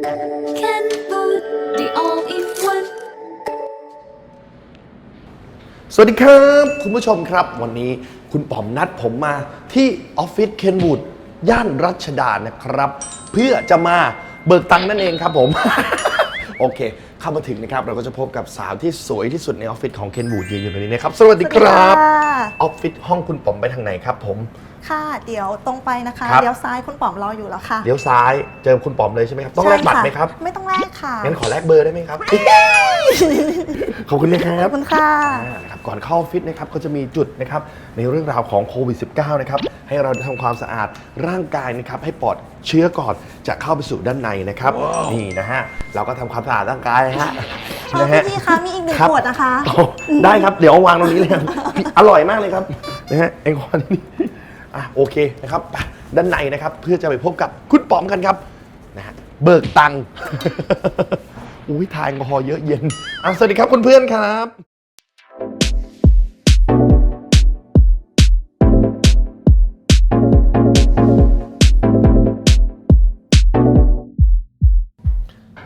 Kenwood, the all-in-one. สวัสดีครับ คุณผู้ชมครับ วันนี้คุณป๋อมนัดผมมาที่ออฟฟิศเคนวูดย่านรัชดานะครับ เพื่อจะมาเบิกตังค์นั่นเองครับผม โอเค เข้ามาถึงนะครับ เราก็จะพบกับสาวที่สวยที่สุดในออฟฟิศของเคนวูดยืนอยู่ตรงนี้นะครับ สวัสดีครับสวัสดีค่ะออฟฟิศห้องคุณป๋อมไปทางไหนครับผม ค่ะเดี๋ยวตรงไปนะคะครับ เดี๋ยวซ้ายคุณป๋อมรออยู่แล้วค่ะเลี้ยวซ้ายเจอคุณป๋อมเลยใช่ไหมครับต้องแลกบัตรไหมครับใช่ะไม่ต้องแลกค่ะงั้นขอแลกเบอร์ได้ไหมครับ ขอบคุณนะครัขบอบคุณค่ะ อ่านะครับก่อนเข้าออฟฟิศนะครับก็จะมีจุดนะครับในเรื่องราวของโควิด -19 นะครับให้เราได้ทำความสะอาดร่างกายนะครับให้ปลอดเชื้อก่อนจะเข้าไปสู่ด้านในนะครับนี่นะฮะเราก็ทำความสะอาดร่างกายนะฮะเออนะฮะพี่คะมีอีกหนึ่งรับขวดนะคะโอ้ได้ครับเดี๋ยวเอาวางตรงนี้เลยครับพี่อร่อยมากเลยครับนะฮะแอลกอฮอล์นี่ อะโอเคนะครับไปด้านในนะครับเพื่อจะไปพบกับคุณป๋อมกันครับนะฮะเบิกตังค์ อุ้ยทายแอลกอฮอล์เยอะเย็นอะสวัสดีครับคุณเพื่อนครับ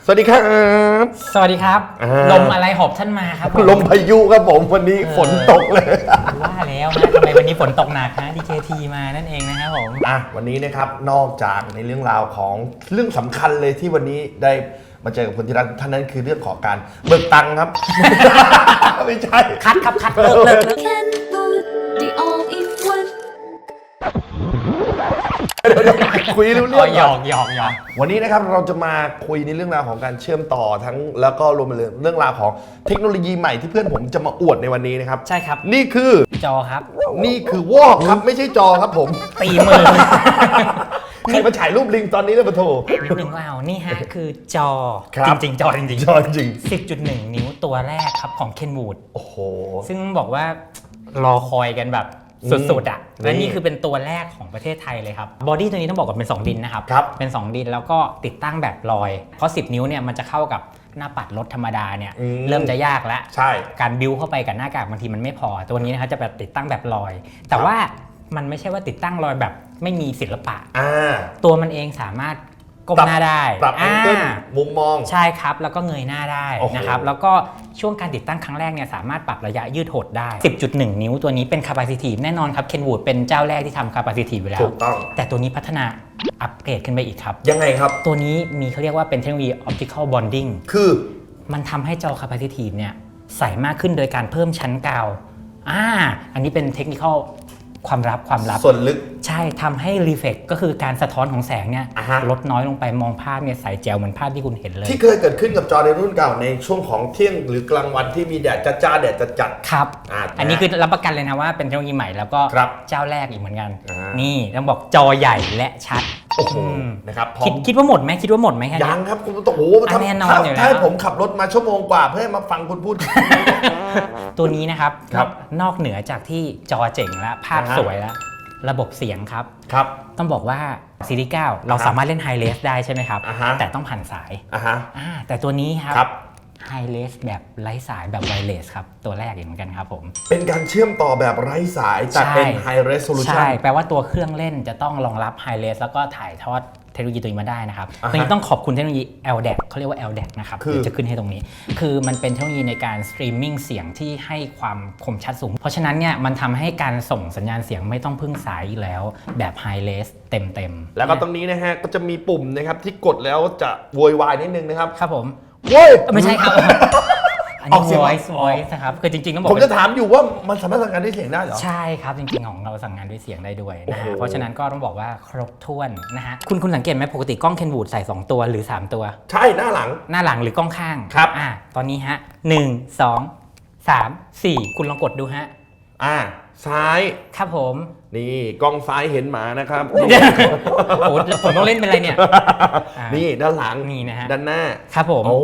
สวัสดีครับ สวัสดีครับ อ่า ลมอะไรหอบท่านมาครับผมลมพายุครับผมวันนี้ฝนตกเลย ว่าแล้วนะทำไม วันนี้ฝนตกหนักฮะดีเคทีมานั่นเองนะครับผม อะวันนี้นะครับนอกจากในเรื่องราวของเรื่องสำคัญเลยที่วันนี้ได้มาเจอกับคนที่รักท่านนั้นคือเรื่องของการเบิกตังค์ครับ ไม่ใช่ คัดครับคัดเลิกเลิกเลิก Kenwood, คุยรู้อ๋เรื่อองหยก่ออนกหยอกหยอก วันนี้นะครับเราจะมาคุยในเรื่องราวของการเชื่อมต่อทั้งแล้วก็รวมไปถึงเรื่องราวของเทคโนโลยีใหม่ที่เพื่อนผมจะมาอวดในวันนี้นะครับใช่ครับ นี่คือจอครับ นี่คือวอกครับไม่ใช่จอครับผมตีมือ ใครมาถ่ายรูปลิงตอนนี้เลยปะโถ นิดนึงว่าเอานี่ฮะ คือจอ ครับ จริง ๆ จอจริงจอจริงๆ10.1 นิ้วตัวแรกครับของ Kenwood โอ้โห ซึ่งบอกว่ารอคอยกันแบบ สุดๆอะนี่และนี่คือเป็นตัวแรกของประเทศไทยเลยครับบอดี้ตัวนี้ต้องบอกว่าเป็น 2 ดินนะครับ ครับ เป็น 2 ดินแล้วก็ติดตั้งแบบลอย เพราะ 10 นิ้วเนี่ยมันจะเข้ากับหน้าปัดรถธรรมดาเนี่ยอืม เริ่มจะยากแล้ว ใช่ การบิวเข้าไปกับหน้ากากบางทีมันไม่พอ ตัวนี้นะครับจะแบบติดตั้งแบบลอย แต่ว่ามันไม่ใช่ว่าติดตั้งลอยแบบไม่มีศิลปะ อ่า ตัวมันเองสามารถก้มหน้าได้ปรับแองเกิลอ่า มุมมอง ใช่ครับ แล้วก็เงยหน้าได้โอ้โหนะครับ แล้วก็ ช่วงการติดตั้งครั้งแรกเนี่ยสามารถปรับระยะยืดหดได้ 10.1 นิ้วตัวนี้เป็น capacitive แน่นอนครับ Kenwood เป็นเจ้าแรกที่ทำ capacitive อยู่แล้ถูวกต้อง แต่ตัวนี้พัฒนาอัปเกรดขึ้นไปอีกครับ ยังไงครับ ตัวนี้มีเขาเรียกว่าเป็นเทคโนโลยี optical bonding คือ มันทำให้จอ capacitive เนี่ยใสมากขึ้นโดยการเพิ่มชั้นกาวอ่าอันนี้เป็นเทคนิค ความลับความลับ ส่วนลึก ใช่ทำให้ reflect ก็คือการสะท้อนของแสงเนี่ยอ่าฮะ ลดน้อยลงไปมองภาพเนี่ยใสแจ๋วเหมือนภาพที่คุณเห็นเลยที่เคยเกิดขึ้นกับจอในรุ่นเก่าในช่วงของเที่ยงหรือกลางวันที่มีแดดจ้าๆแดดจัด ครับ อ่าอันนี้คือรับประกันเลยนะว่าเป็นเทคโนโลยีใหม่แล้วก็ครับเจ้าแรกอีกเหมือนกัน อ่านี่ นี่ต้องบอกจอใหญ่และชัดๆโอ้โหอืมนะครับพร้อคิดมคิดว่าหมดไหมคิดว่าหมดไหมแค่ยันี้งครับคุณโอ้โหอะทำแน่นอนถ้าอยู่แล้ว ถ้าให้ผมขับรถมาชั่วโมงกว่าเพื่อให้มาฟังคุณพูด ตัวนี้นะครับครับนอกเหนือจากที่จอเจ๋งแล้วภาพอ่าฮะ สวยแล้ว ระบบเสียงครับ ครับ ต้องบอกว่าซีรีส์9เราอ่าฮะสามารถเล่นไฮเลสได้ใช่ไหมครับ อ่าฮะ แต่ต้องผ่านสายอะฮะ อ่าแต่ตัวนี้ครับ ครับ ไฮเลสแบบไร้สายแบบไวเลสครับ ตัวแรกอีกเหมือนกันครับผม เป็นการเชื่อมต่อแบบไร้สาย แต่เป็นใช่ High Resolution ใช่ แปลว่าตัวเครื่องเล่นจะต้องรองรับไฮเลสแล้วก็ถ่ายทอดเทคโนโลยีตัวนี้มาได้นะครับอ่าฮะตัวนี้ต้องขอบคุณเทคโนโลยี LDAC เขาเรียกว่า LDAC นะครับคือเดี๋ยวจะขึ้นให้ตรงนี้ คือมันเป็นเทคโนโลยีในการสตรีมมิ่งเสียงที่ให้ความคมชัดสูง เพราะฉะนั้นเนี่ยมันทำให้การส่งสัญญาณเสียงไม่ต้องพึ่งสายอีกแล้ว แบบไฮเลสเต็มๆ แล้วก็ตรงนี้นะฮะก็จะมีปุ่มนะครับที่กดแล้วจะโวยวายนิดนึงนะครับ ครับผม โว้ยเอ้ย ไม่ใช่ครับ อันอนี้อกเสียง voice voice นะครับคือจริงๆต้องบอกผมว่าจะถามอยู่ว่ามันสามารถสั่งการด้วยเสียงได้เหรอ ใช่ครับจริงๆของเราสั่งงานด้วยเสียงได้ด้วยนะโอ้ฮะโห เพราะฉะนั้นก็ต้องบอกว่าครบถ้วนนะฮะคุณคุณสังเกตไหมปกติกล้องเคนวูดใส่ 2 ตัวหรือ 3 ตัว ใช่หน้าหลัง หน้าหลังหรือกล้องข้างครับ อ่าตอนนี้ฮะหนึ่งสองสามสี่คุณลองกดดูฮะ อ่า ซ้าย ครับผมนี่กล้องซ้ายเห็นหมานะครับ โอ้โหแล้วผมต้องเล่นเป็นอะไรเนี่ย อ่านี่นี่ด้านหลังนี่นะฮะ ด้านหน้าครับผม โอ้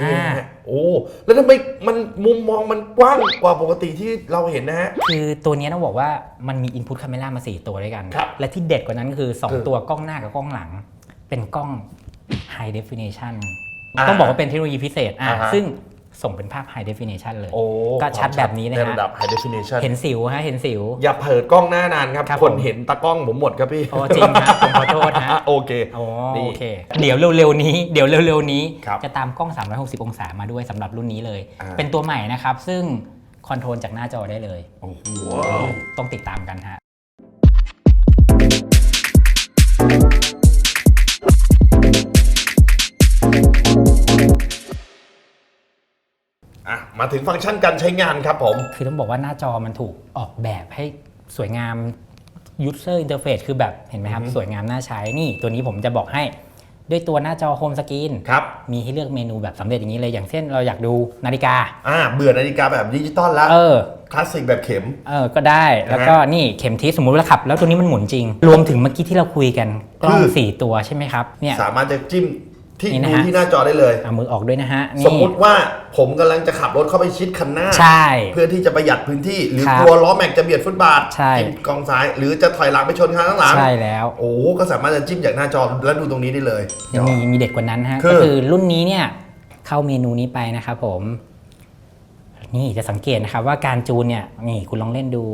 นี่นะอ่าฮะโอ้แล้วทำไมมันมุมมองมันกว้างกว่าปกติที่เราเห็นนะฮะ คือตัวนี้ต้องบอกว่ามันมี Input Camera มา 4 ตัวด้วยกัน ครับและที่เด็ดกว่านั้นคือ คือ2 ตัวกล้องหน้ากับกล้องหลัง เป็นกล้อง High Definition อ่าต้องบอกว่าเป็นเทคโนโลยีพิเศษอะอ่าฮะซึ่ง ส่งเป็นภาพ High Definition เลย โอ้ก็ชัดแบบนี้นะในฮะระดับ high definition เห็นสิวฮะเห็นสิว อย่าเปิดกล้องหน้านานครับ ครับคนผมเห็นตากล้องผมหมดครับพี่ โอ้จริงครับผมขอโทษฮะ โอเคโอ้นี่โอเค เดี๋ยวเร็วๆนี้ เดี๋ยวเร็วๆนี้ ครับจะตามกล้อง 360 องศามาด้วยสำหรับรุ่นนี้เลย อ่า เป็นตัวใหม่นะครับ ซึ่งคอนโทรลจากหน้าจอได้เลย โอ้โห ต้องติดตามกันฮะ อะมาถึงฟังก์ชันการใช้งานครับผม คือต้องบอกว่าหน้าจอมันถูกออกแบบให้สวยงาม user interface คือแบบเห็นไหมครับ สวยงามน่าใช้นี่ตัวนี้ผมจะบอกให้ ด้วยตัวหน้าจอโฮมสกรีนครับ มีให้เลือกเมนูแบบสำเร็จอย่างนี้เลยอย่างเช่นเราอยากดูนาฬิกา อ่าเบื่อนาฬิกาแบบดิจิตอลแล้วเออ คลาสสิกแบบเข็ม เออ ก็ได้ แล้วก็นี่เข็มทิศสมมุติว่าขับ แล้วตัวนี้มันหมุนจริง รวมถึงเมื่อกี้ที่เราคุยกันกล้องคือ สี่ตัวใช่ไหมครับ เนี่ย สามารถจะจิ้ม ที่นี่นะดูฮะที่หน้าจอได้เลย เอามือออกด้วยนะฮะนี่ สมมุติว่าผมกำลังจะขับรถเข้าไปชิดคันหน้า ใช่เพื่อที่จะประหยัดพื้นที่ หรือครับกลัวล้อแม็กจะเบียดฟุตบาทใช่ จิ้มกองซ้าย หรือจะถอยหลังไปชนข้างหลังใช่แล้วโอ้ก็สามารถจะจิ้มจากหน้าจอแล้วดูตรงนี้ได้เลย ยังมีมีเด็ดกว่านั้นฮะคือ ก็คือรุ่นนี้เนี่ยเข้าเมนูนี้ไปนะครับผม นี่จะสังเกตนะครับว่าการจูนเนี่ยนี่คุณลองเล่นดู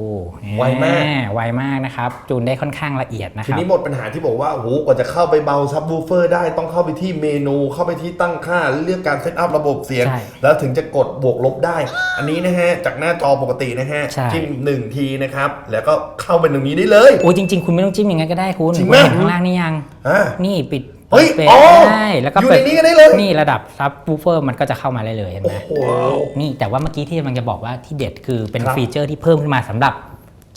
ไวมากอ่ไวมากนะครับ จูนได้ค่อนข้างละเอียดนะคทีรับนี้หมดปัญหาที่บอกว่าโอ้โหกว่าจะเข้าไปเบาซับวูเฟอร์ได้ต้องเข้าไปที่เมนูเข้าไปที่ตั้งค่าเลือกการเซตอัพระบบเสียงใช่แล้วถึงจะกดบวกลบได้ อันนี้นะฮะจากหน้าจอปกตินะฮะใช่จิ้มหนึ่งทีนะครับแล้วก็เข้าไปตรงนี้ได้เลยโอ้ยจริง ๆ คุณไม่ต้องจิ้มอย่างนั้นก็ได้คุณจริงคุไหมณเห็นข้างล่างนี่ยังอ่านี่ปิด เฮ้ยปิดอ๋อได้แล้วก็อยู่เปิในนี้ก็ได้เลย นี่ระดับซับวูเฟอร์มันก็จะเข้ามาได้เลยเห็นไหมโอ้โหนี่แต่ว่าเมื่อกี้ที่มันจะบอกว่าที่เด็ดคือเป็นครับ ฟีเจอร์ที่เพิ่มขึ้นมาสำหรับ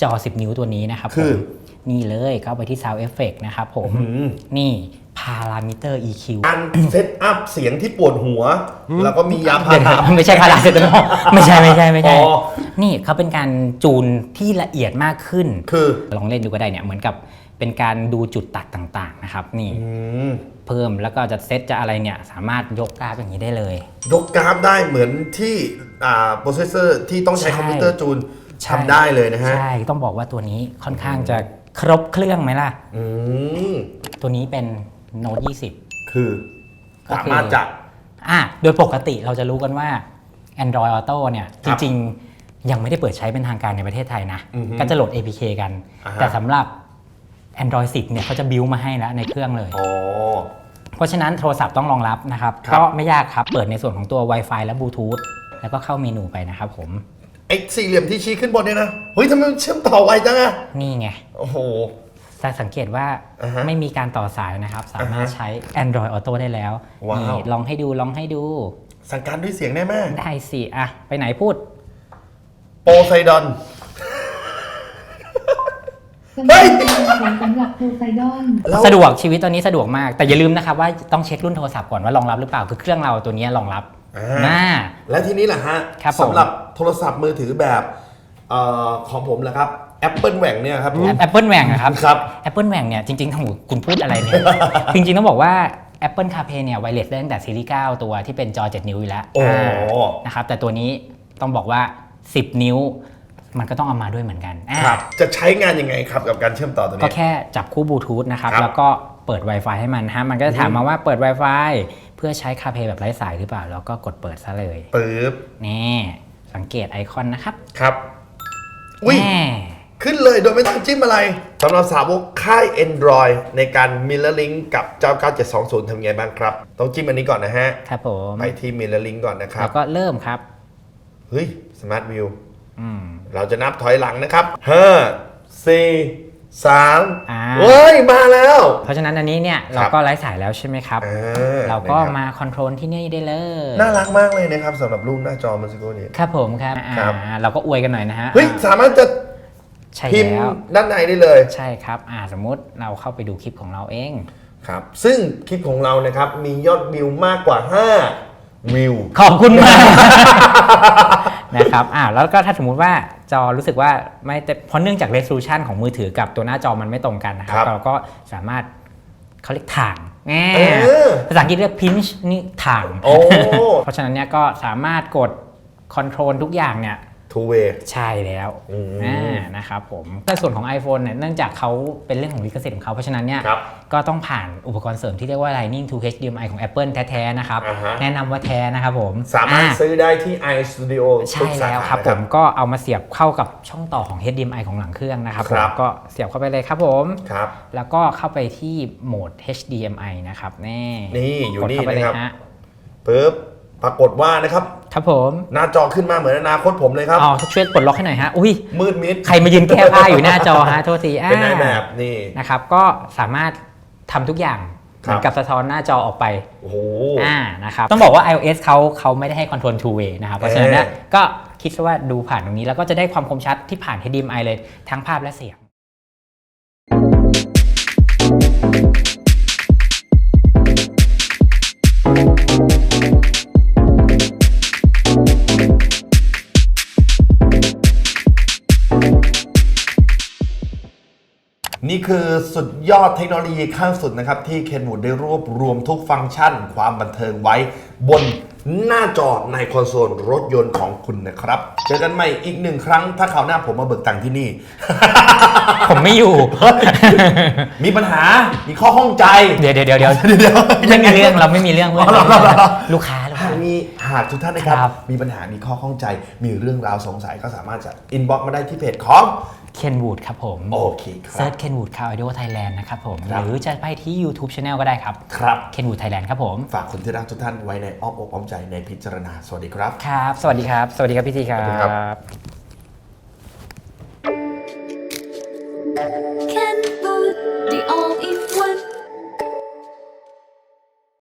จอ 10 นิ้วตัวนี้นะครับคือ ผมนี่เลยเข้าไปที่ Sound Effect นะครับผมอืมนี่ Parameter EQ การเซตอัพเสียงที่ปวดหัว แล้วก็มียาพาเดี๋ยวรานะไม่ใช่พาราเซตามอลไม่ใช่ไม่ใช่ไม่ใช่ อ๋อ นี่เขาเป็นการจูนที่ละเอียดมากขึ้น คือ ลองเล่นดูก็ได้เนี่ยเหมือนกับ เป็นการดูจุดตัดต่างๆนะครับนี่อืมเพิ่มแล้วก็จะเซตจะอะไรเนี่ยสามารถยกกราฟอย่างนี้ได้เลย ยกกราฟได้เหมือนที่อ่าโปรเซสเซอร์ที่ต้องใช้ใช่ คอมพิวเตอร์จูนใช่ทำได้เลยนะฮะใช่ต้องบอกว่าตัวนี้ค่อนข้างจะครบเครื่องไหมล่ะ อืมตัวนี้เป็น Note คือก็คือ สามารถจัด20อะโดยปกติเราจะรู้กันว่า Android Auto เนี่ยคจรับริงๆ ยังไม่ได้เปิดใช้เป็นทางการในประเทศไทยนะ อือฮึก็จะโหลด APK กัน อ่าฮะ แต่สำหรับ Android 10เนี่ยเขาจะบิวมาให้แล้วในเครื่องเลยอ๋อเพราะฉะนั้นโทรศัพท์ต้องรองรับนะครับ ครับ ก็ไม่ยากครับ เปิดในส่วนของตัว Wi-Fi และ Bluetooth แล้วก็เข้าเมนูไปนะครับผม ไอ้สี่เหลี่ยมที่ชี้ขึ้นบนเนี่ยนะ เฮ้ยทำไมมันเชื่อมต่อไวจังอะนี่ไง โอ้โห จะสังเกตว่าอ่าฮะไม่มีการต่อสายนะครับ สามารถอ่าฮะใช้ Android Auto ได้แล้วว้าว นี่ลองให้ดูลองให้ดูสั่งการด้วยเสียงได้ไหมได้สิอะไปไหนพูด โปไซดอน สำหรับสำหรับโพไซดอนแล้วสะดวกชีวิตตอนนี้สะดวกมาก แต่อย่าลืมนะครับว่าต้องเช็ครุ่นโทรศัพท์ก่อนว่ารองรับหรือเปล่าคือเครื่องเราตัวนี้รองรับอ่าน่า และทีนี้แหละฮะครับผม สำหรับโทรศัพท์มือถือแบบเอ่อของผมแหละครับ Apple แหว่งเนี่ยครับผม แอปเปิลแหว่งนะครับครับ Apple แหว่งเนี่ยจริงๆถ้าคุณพูดอะไรเนี่ย จริงๆต้องบอกว่า Apple CarPlay เนี่ยไวเลสได้ตั้งแต่ซีรีส์9ตัวที่เป็นจอ 7 นิ้วอยู่แล้วโอ้านะครับแต่ตัวนี้ต้องบอกว่า 10 นิ้ว มันก็ต้องเอามาด้วยเหมือนกันอ่าครับจะใช้งานยังไงครับกับการเชื่อมต่อตัวก็นี้ แค่จับคู่บลูทูธนะครับ ครับแล้วก็เปิด Wi-Fi ให้มันฮะมันก็จะถามมาว่าเปิด Wi-Fi เพื่อใช้ CarPlay แบบไร้สายหรือเปล่า แล้วก็กดเปิดซะเลยปึ๊บนี่สังเกตไอคอนนะครับครับ อุ้ย แน่ขึ้นเลยโดยไม่ต้องจิ้มอะไรสำหรับสาวกค่าย Android ในการ Mirror Link กับเจ้า 9720ทำไงบ้างครับ ต้องจิ้มอันนี้ก่อนนะฮะ ครับผมไปที่ Mirror Link ก่อนนะครัแล้บวก็เริ่มครับ เฮ้ย Smart View อืม เราจะนับถอยหลังนะครับ5 4 3อ่า เฮ้ย มาแล้ว เพราะฉะนั้นอันนี้เนี่ยเราก็ไร้สายแล้วใช่ไหมครับ อ่าเราก็นะครับ มาคอนโทรลที่นี่ได้เลยน่ารักมากเลยนะครับสำหรับรูปหน้าจอเมันสักครู่นี้ครับผมครับอ่าครับเราก็อวยกันหน่อยนะฮะเฮ้ย อ่าสามารถจะใช่พิมพ์แล้ว ด้านในได้เลย ใช่ครับอ่าสมมุติเราเข้าไปดูคลิปของเราเอง ครับ ซึ่งคลิปของเรานะครับ มียอดวิวมากกว่า 5 วิว ขอบคุณมาก นะครับอ่าแล้วก็ถ้าสมมุติว่าจอรู้สึกว่าไม่แต่เพราะเนื่องจาก resolution ของมือถือกับตัวหน้าจอมันไม่ตรงกันนะครับ ครับ เราก็สามารถเขาเรียกถ่างแง่เออ ภาษาอังกฤษเรียก pinch นี่ถ่าง โอ้ เพราะฉะนั้นเนี่ยก็สามารถกดคอนโทรลทุกอย่างเนี่ย ทูเวใช่แล้วอืมอ่านะครับผมแต่ส่วนของ iPhone เนี่ยเนื่องจากเขาเป็นเรื่องของลิขสิทธิ์ของเขาเพราะฉะนั้นเนี่ยครับก็ต้องผ่านอุปกรณ์เสริมที่เรียกว่า Lightning to HDMI ของ Apple แท้ๆนะครับ อ่าฮะ แนะนำว่าแท้นะครับผมสามารถอ่ซื้อได้ที่ iStudio ใช่ทุกสาแล้วขาครับนะ ผมก็เอามาเสียบเข้ากับช่องต่อของ HDMI ของหลังเครื่องนะครับครับผมก็เสียบเข้าไปเลยครับผม ครับ แล้วก็เข้าไปที่โหมด HDMI นะครับนี่นี่อยู่กดนี่เข้าไปเลยนะครับฮะปึ๊บ ปรากฏว่านะครับ ครับผมหน้าจอขึ้นมาเหมือนอนาคตผมเลยครับ อ๋อช่วยปลดล็อกให้หน่อยฮะ อุ้ย มืดมิด ใครมายืนแก้ผ้าอยู่หน้าจอฮะ โทษทีอ่าเป็นนายแบบนี่ นะครับ ก็สามารถทำทุกอย่างเหมือนกับสะท้อนหน้าจอออกไป โอ้โห อ่า นะครับ ต้องบอกว่า iOS เขาเขาไม่ได้ให้ control two way นะครับ เพราะฉะนั้นเนี่ยเออก็คิดซะว่าดูผ่านตรงนี้แล้วก็จะได้ความคมชัดที่ผ่าน HDMI เลยทั้งภาพและเสียง นี่คือสุดยอดเทคโนโลยีขั้นสุดนะครับ ที่เคนวูดได้รวบรวมทุกฟังก์ชัน ความบันเทิงไว้ บนหน้าจอในคอนโซลรถยนต์ของคุณนะครับ เจอกันใหม่อีกหนึ่งครั้ง ถ้าข่าวหน้าผมมาเบิกตังค์ที่นี่ ผมไม่อยู่ มีปัญหา มีข้อข้องใจ เดี๋ยวเดี๋ยวเดี๋ยวเดี๋ยวเดี๋ยวไม่มีเรื่องเราไม่มีเรื่องเพื่อนอ๋อเหรอเหรอเหรอ ลูกค้าลูกหาค้า กมีหากทุกท่านนะครับ ครับ มีปัญหา มีข้อข้องใจ มีเรื่องราวสงสัยก็สามารถจะอินบ็อกมาได้ที่เพจของ เคนวูดครับผมโอเคครัเซิร์บชเคนวูดคาวดิโอไทยแลนด์นะครับผม ครัหบรือจะไปที่ YouTube Channel ก็ได้ครับครับ เคนวูดไทยแลนด์ครับผม ฝากคนที่รักทุกท่านไว้ในอ้อมอกอ้อมใจในพิจารณา สวัสดีครับ ครับ สวัสดีครับ สวัสดีครับพี่ทีครัสวัสดีครับ บ